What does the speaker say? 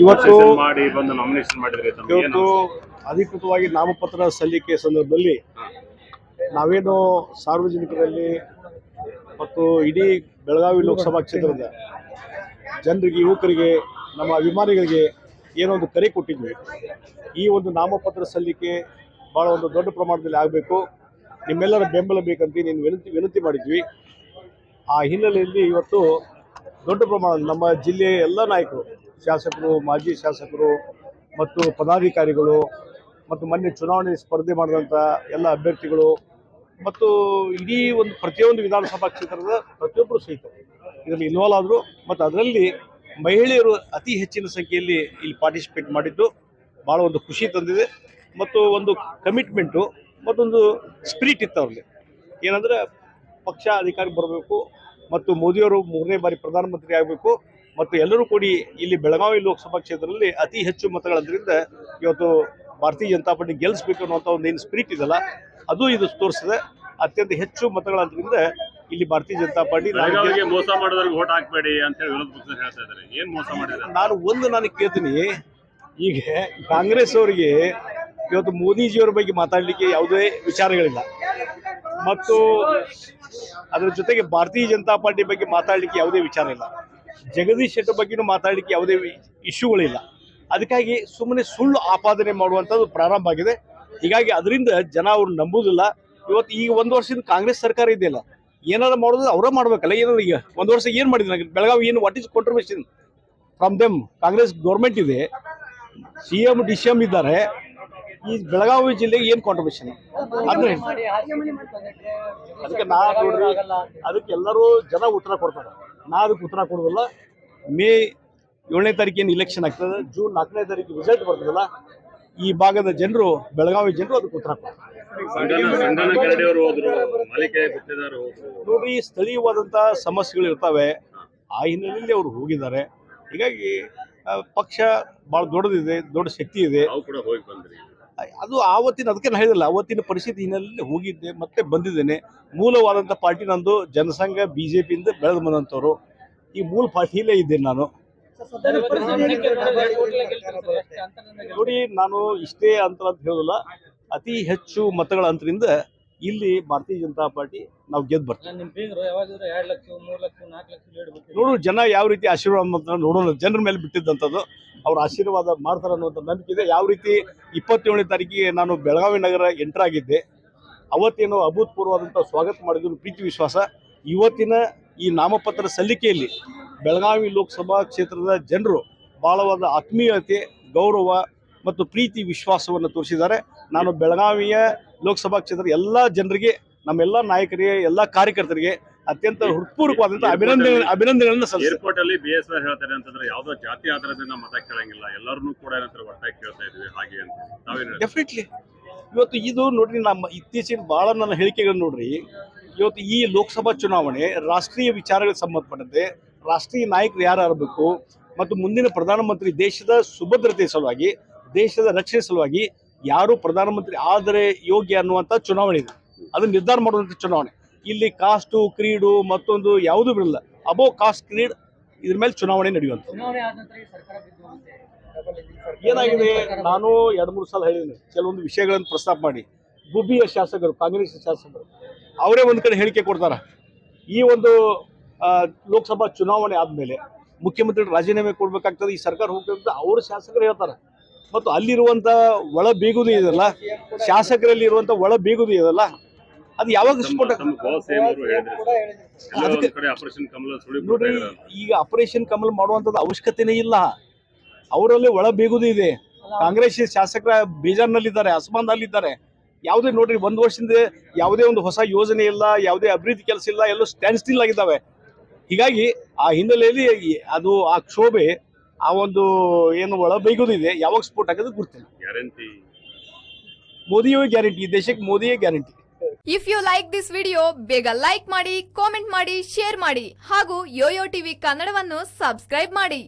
ಇವತ್ತು ಮಾಡಿ ಬಂದು ನಾಮಿನೇಷನ್ ಮಾಡಿದ್ರೆ ಇವತ್ತು ಅಧಿಕೃತವಾಗಿ ನಾಮಪತ್ರ ಸಲ್ಲಿಕೆ ಸಂದರ್ಭದಲ್ಲಿ ನಾವೇನು ಸಾರ್ವಜನಿಕರಲ್ಲಿ ಮತ್ತು ಇಡೀ ಬೆಳಗಾವಿ ಲೋಕಸಭಾ ಕ್ಷೇತ್ರದ ಜನರಿಗೆ ಯುವಕರಿಗೆ ನಮ್ಮ ಅಭಿಮಾನಿಗಳಿಗೆ ಏನೋ ಒಂದು ಕರೆ ಕೊಟ್ಟಿದ್ವಿ. ಈ ಒಂದು ನಾಮಪತ್ರ ಸಲ್ಲಿಕೆ ಭಾಳ ಒಂದು ದೊಡ್ಡ ಪ್ರಮಾಣದಲ್ಲಿ ಆಗಬೇಕು. ನಿಮ್ಮೆಲ್ಲರ ಬೆಂಬಲ ಬೇಕಂತ ನೀನು ವಿನಂತಿ ವಿನಂತಿ ಮಾಡಿದ್ವಿ. ಆ ಹಿನ್ನೆಲೆಯಲ್ಲಿ ಇವತ್ತು ದೊಡ್ಡ ಪ್ರಮಾಣ ನಮ್ಮ ಜಿಲ್ಲೆಯ ಎಲ್ಲ ನಾಯಕರು ಶಾಸಕರು, ಮಾಜಿ ಶಾಸಕರು ಮತ್ತು ಪದಾಧಿಕಾರಿಗಳು ಮತ್ತು ಮೊನ್ನೆ ಚುನಾವಣೆ ಸ್ಪರ್ಧೆ ಮಾಡಿದಂಥ ಎಲ್ಲ ಅಭ್ಯರ್ಥಿಗಳು ಮತ್ತು ಇಡೀ ಒಂದು ಪ್ರತಿಯೊಂದು ವಿಧಾನಸಭಾ ಕ್ಷೇತ್ರದ ಪ್ರತಿಯೊಬ್ಬರು ಸಹಿತ ಇದರಲ್ಲಿ ಇನ್ವಾಲ್ವ್ ಆದರು. ಮತ್ತು ಅದರಲ್ಲಿ ಮಹಿಳೆಯರು ಅತಿ ಹೆಚ್ಚಿನ ಸಂಖ್ಯೆಯಲ್ಲಿ ಇಲ್ಲಿ ಪಾರ್ಟಿಸಿಪೇಟ್ ಮಾಡಿದ್ದು ಭಾಳ ಒಂದು ಖುಷಿ ತಂದಿದೆ. ಮತ್ತು ಒಂದು ಕಮಿಟ್ಮೆಂಟು ಮತ್ತೊಂದು ಸ್ಪಿರಿಟ್ ಇತ್ತು ಅವ್ರಲ್ಲಿ. ಏನಂದ್ರೆ ಪಕ್ಷ ಅಧಿಕಾರಕ್ಕೆ ಬರಬೇಕು ಮತ್ತು ಮೋದಿಯವರು ಮೂರನೇ ಬಾರಿ ಪ್ರಧಾನಮಂತ್ರಿ ಆಗಬೇಕು. ಮತ್ತು ಎಲ್ಲರೂ ಕೂಡಿ ಇಲ್ಲಿ ಬೆಳಗಾವಿ ಲೋಕಸಭಾ ಕ್ಷೇತ್ರದಲ್ಲಿ ಅತಿ ಹೆಚ್ಚು ಮತಗಳಾದ್ರಿಂದ ಇವತ್ತು ಭಾರತೀಯ ಜನತಾ ಪಾರ್ಟಿ ಗೆಲ್ಲಿಸ್ಬೇಕು ಅನ್ನುವಂಥ ಒಂದು ಏನು ಸ್ಪಿರಿಟ್ ಇದೆಲ್ಲ ಅದು ಇದು ತೋರಿಸಿದೆ. ಅತ್ಯಂತ ಹೆಚ್ಚು ಮತಗಳಾದ್ರಿಂದ ಇಲ್ಲಿ ಭಾರತೀಯ ಜನತಾ ಪಾರ್ಟಿ ಮೋಸ ಮಾಡೋದ್ರಿಗೆ ಓಟ್ ಹಾಕ್ಬೇಡಿ ಅಂತ ಹೇಳಿ ವಿರೋಧ ಪಕ್ಷ ಹೇಳ್ತಾ ಇದ್ದಾರೆ. ಏನ್ ಮೋಸ ಮಾಡಿದ್ದಾರೆ? ನಾನು ಒಂದು ನಾನು ಕೇಳ್ತೀನಿ ಈಗ ಕಾಂಗ್ರೆಸ್ ಅವರಿಗೆ ಇವತ್ತು ಮೋದಿಜಿಯವ್ರ ಬಗ್ಗೆ ಮಾತಾಡಲಿಕ್ಕೆ ಯಾವುದೇ ವಿಚಾರಗಳಿಲ್ಲ. ಮತ್ತು ಅದರ ಜೊತೆಗೆ ಭಾರತೀಯ ಜನತಾ ಪಾರ್ಟಿ ಬಗ್ಗೆ ಮಾತಾಡಲಿಕ್ಕೆ ಯಾವುದೇ ವಿಚಾರ ಇಲ್ಲ. ಜಗದೀಶ್ ಶೆಟ್ಟರ್ ಬಗ್ಗೆನೂ ಮಾತಾಡಲಿಕ್ಕೆ ಯಾವುದೇ ಇಶ್ಯೂಗಳಿಲ್ಲ. ಅದಕ್ಕಾಗಿ ಸುಮ್ಮನೆ ಸುಳ್ಳು ಆಪಾದನೆ ಮಾಡುವಂಥದ್ದು ಪ್ರಾರಂಭ ಆಗಿದೆ. ಹೀಗಾಗಿ ಅದರಿಂದ ಜನ ಅವ್ರು ನಂಬುವುದಿಲ್ಲ ಇವತ್ತು ಈಗ ಒಂದು ವರ್ಷದಿಂದ ಕಾಂಗ್ರೆಸ್ ಸರ್ಕಾರ ಇದೆಯಲ್ಲ ಏನಾದ್ರು ಮಾಡೋದು ಅವರೇ ಮಾಡ್ಬೇಕಲ್ಲ ಏನಾದ್ರು ಈಗ ಒಂದು ವರ್ಷ ಏನು ಮಾಡಿದ್ರು? ಬೆಳಗಾವಿ ಏನು what is contribution from them Congress government ಇದೆ. C M D C M ಇದ್ದಾರೆ. ಈ ಬೆಳಗಾವಿ ಜಿಲ್ಲೆಗೆ ಏನು ಕಾಂಟ್ರಿಬ್ಯೂಷನ್ ಅದನ್ನ. ಅದಕ್ಕೆ ನಾ ಅದಕ್ಕೆ ಎಲ್ಲರೂ ಜನ ಉತ್ತರ ಕೊಡ್ತಾರೆ. ನಾ ಅದಕ್ಕೆ ಉತ್ತರ ಕೊಡೋದಿಲ್ಲ ಮೇ ಏಳನೇ ತಾರೀಕಿನ ಇಲೆಕ್ಷನ್ ಆಗ್ತದೆ. ಜೂನ್ ನಾಲ್ಕನೇ ತಾರೀಕು ರಿಸಲ್ಟ್ ಬರ್ತದಲ್ಲ ಈ ಭಾಗದ ಜನರು ಬೆಳಗಾವಿ ಜನರು ಅದಕ್ಕೆ ಉತ್ತರ ನೋಡ್ರಿ ಸ್ಥಳೀಯವಾದಂಥ ಸಮಸ್ಯೆಗಳು ಇರ್ತವೆ. ಆ ಹಿನ್ನೆಲೆಯಲ್ಲಿ ಅವರು ಹೋಗಿದ್ದಾರೆ. ಹೀಗಾಗಿ ಪಕ್ಷ ಬಹಳ ದೊಡ್ಡದಿದೆ ದೊಡ್ಡ ಶಕ್ತಿ ಇದೆ. ಅದು ಆವತ್ತಿನ, ಅದಕ್ಕೆ ನಾನು ಹೇಳಿಲ್ಲ ಅವತ್ತಿನ ಪರಿಸ್ಥಿತಿ ಹಿನ್ನೆಲೆಯಲ್ಲಿ ಹೋಗಿದ್ದೆ, ಮತ್ತೆ ಬಂದಿದ್ದೇನೆ. ಮೂಲವಾದಂಥ ಪಾರ್ಟಿ ನಂದು ಜನಸಂಘ ಬಿ ಜೆ ಪಿಯಿಂದ ಬೆಳೆದು ಬಂದಂಥವ್ರು. ಈ ಮೂಲ ಪಾರ್ಟಿಯಲ್ಲೇ ಇದ್ದೇನೆ ನಾನು. ನೋಡಿ, ನಾನು ಇಷ್ಟೇ ಅಂತ ಹೇಳೋದಿಲ್ಲ. ಅತಿ ಹೆಚ್ಚು ಮತಗಳ ಅಂತರಿಂದ ಇಲ್ಲಿ ಭಾರತೀಯ ಜನತಾ ಪಾರ್ಟಿ ನಾವು ಗೆದ್ದು ಬರ್ತೀವಿ. ನೋಡು ಜನ ಯಾವ ರೀತಿ ಆಶೀರ್ವಾದ ಮಾಡ್ತಾರೆ ನೋಡೋಣ ಜನರ ಮೇಲೆ ಬಿಟ್ಟಿದ್ದಂಥದ್ದು ಅವ್ರ ಆಶೀರ್ವಾದ ಮಾಡ್ತಾರೆ ಅನ್ನುವಂಥ ನಂಬಿಕೆ ಇದೆ. ಯಾವ ರೀತಿ ಇಪ್ಪತ್ತೇಳನೇ ತಾರೀಕಿಗೆ ನಾನು ಬೆಳಗಾವಿ ನಗರ ಎಂಟರ್ ಆಗಿದ್ದೆ ಅವತ್ತೇನು ಅಭೂತಪೂರ್ವವಾದಂಥ ಸ್ವಾಗತ ಮಾಡಿದ್ರು ಪ್ರೀತಿ ವಿಶ್ವಾಸ. ಇವತ್ತಿನ ಈ ನಾಮಪತ್ರ ಸಲ್ಲಿಕೆಯಲ್ಲಿ ಬೆಳಗಾವಿ ಲೋಕಸಭಾ ಕ್ಷೇತ್ರದ ಜನರು ಬಹಳವಾದ ಆತ್ಮೀಯತೆ ಗೌರವ ಮತ್ತು ಪ್ರೀತಿ ವಿಶ್ವಾಸವನ್ನು ತೋರಿಸಿದ್ದಾರೆ. ನಾನು ಬೆಳಗಾವಿಯ ಲೋಕಸಭಾ ಕ್ಷೇತ್ರದ ಎಲ್ಲ ಜನರಿಗೆ ನಮ್ಮೆಲ್ಲ ನಾಯಕರಿಗೆ ಎಲ್ಲ ಕಾರ್ಯಕರ್ತರಿಗೆ ಅತ್ಯಂತ ಹೃತ್ಪೂರ್ವಕವಾದಂತಹ ಅಭಿನಂದನೆ ಅಭಿನಂದನೆಗಳನ್ನು ಏರ್ಪೋರ್ಟ್ ಅಲ್ಲಿ ಬಿ ಎಸ್ ಆರ್ ಹೇಳ್ತಾರೆ ಅಂತಂದ್ರೆ ಯಾವ್ದೋ ಜಾತಿ ಆಧಾರದಿಂದ ಮತ ಕೇಳಂಗಿಲ್ಲ. ಎಲ್ಲರನ್ನೂ ಕೂಡ ಏನಂತಾರೆ ಒಟ್ಟಾಗಿ ಕೇಳ್ತಾ ಇದ್ವಿ ಹಾಗೆ ಅಂತ ನಾವೇನು ಡೆಫಿನೆಟ್ಲಿ ಇವತ್ತು ಇದು ನೋಡ್ರಿ ನಮ್ಮ ಇತ್ತೀಚಿನ ಬಹಳ ನನ್ನ ಹೇಳಿಕೆಗಳು ನೋಡ್ರಿ. ಇವತ್ತು ಈ ಲೋಕಸಭಾ ಚುನಾವಣೆ ರಾಷ್ಟ್ರೀಯ ವಿಚಾರಗಳಿಗೆ ಸಂಬಂಧಪಟ್ಟಂತೆ ರಾಷ್ಟ್ರೀಯ ನಾಯಕರು ಯಾರು ಆಗಬೇಕು ಮತ್ತು ಮುಂದಿನ ಪ್ರಧಾನಮಂತ್ರಿ ದೇಶದ ಸುಭದ್ರತೆ ಸಲುವಾಗಿ ದೇಶದ ರಕ್ಷಣೆ ಸಲುವಾಗಿ ಯಾರು ಪ್ರಧಾನಮಂತ್ರಿ ಆದರೆ ಯೋಗ್ಯ ಅನ್ನುವಂಥ ಚುನಾವಣೆ ಇದೆ. ಅದನ್ನ ನಿರ್ಧಾರ ಮಾಡುವಂಥ ಚುನಾವಣೆ. ಇಲ್ಲಿ ಕಾಸ್ಟು ಕ್ರೀಡು ಮತ್ತೊಂದು ಯಾವುದೂ ಬಿಡಲ್ಲ. ಅಬೋ ಕಾಸ್ಟ್ ಕ್ರೀಡ್ ಇದ್ರ ಮೇಲೆ ಚುನಾವಣೆ ನಡೆಯುವಂಥ ಚುನಾವಣೆ ಆದ ನಂತರ ಸರ್ಕಾರ ಬಿದ್ದು ಮತ್ತೆ ಡಬಲ್ ಇಂಜಿನ್ ಸರ್ಕಾರ. ಏನಾಗಿದೆ? ನಾನು ಎರಡು ಮೂರು ಸಲ ಹೇಳಿದ್ದೀನಿ. ಕೆಲವೊಂದು ವಿಷಯಗಳನ್ನು ಪ್ರಸ್ತಾಪ ಮಾಡಿ. ಗುಬ್ಬಿಯ ಶಾಸಕರು ಕಾಂಗ್ರೆಸ್ ಶಾಸಕರು ಅವರೇ ಒಂದು ಕಡೆ ಹೇಳಿಕೆ ಕೊಡ್ತಾರ. ಈ ಒಂದು ಲೋಕಸಭಾ ಚುನಾವಣೆ ಆದಮೇಲೆ ಮುಖ್ಯಮಂತ್ರಿ ರಾಜೀನಾಮೆ ಕೊಡ್ಬೇಕಾಗ್ತದೆ. ಈ ಸರ್ಕಾರ ಹೋಗ್ತದೆ ಅವ್ರ ಶಾಸಕರು ಹೇಳ್ತಾರೆ. ಮತ್ತು ಅಲ್ಲಿರುವಂಥ ಒಳ ಬೀಗುದು ಇದೆಯಲ್ಲ ಶಾಸಕರಲ್ಲಿ ಇರುವಂಥ ಒಳ ಬೀಗುದು ಇದೆಲ್ಲ ಅದು ಯಾವಾಗ ಸ್ಫೋಟ ನೋಡ್ರಿ ಈಗ ಆಪರೇಷನ್ ಕಮಲ್ ಮಾಡುವಂಥದ್ದು ಅವಶ್ಯಕತೆನೇ ಇಲ್ಲ. ಅವರಲ್ಲಿ ಒಳ ಬೀಗುದು ಇದೆ. ಕಾಂಗ್ರೆಸ್ ಶಾಸಕರ ಬೀಜಾರ್ನಲ್ಲಿದ್ದಾರೆ ಅಸಮಾನದಲ್ಲಿದ್ದಾರೆ. ಯಾವುದೇ ನೋಡ್ರಿ ಒಂದು ವರ್ಷದಿಂದ ಯಾವುದೇ ಒಂದು ಹೊಸ ಯೋಜನೆ ಇಲ್ಲ ಯಾವುದೇ ಅಭಿವೃದ್ಧಿ ಕೆಲಸ ಇಲ್ಲ ಎಲ್ಲೂ ಸ್ಟ್ಯಾಂಡ್ ಸ್ಟಿಲ್ ಆಗಿದ್ದಾವೆ. ಹೀಗಾಗಿ ಆ ಹಿನ್ನೆಲೆಯಲ್ಲಿ ಅದು ಆ ಕ್ಷೋಭೆ ಆ ಒಂದು ಏನು ಒಳ ಬೈಗುದಿದೆ ಯಾವಾಗ ಸ್ಫೋಟ ಆಗೋದು ಗೊತ್ತಿಲ್ಲ ಗ್ಯಾರಂಟಿ ಮೋದಿಯೇ ಗ್ಯಾರಂಟಿ ದೇಶಕ್ಕೆ ಮೋದಿಯೇ guarantee if you like this video ಬೇಗ ಲೈಕ್ ಮಾಡಿ ಕಾಮೆಂಟ್ ಮಾಡಿ ಶೇರ್ ಮಾಡಿ ಹಾಗೂ ಯೋಯೋ ಟಿವಿ ಕನ್ನಡವನ್ನು ಸಬ್ಸ್ಕ್ರೈಬ್ ಮಾಡಿ.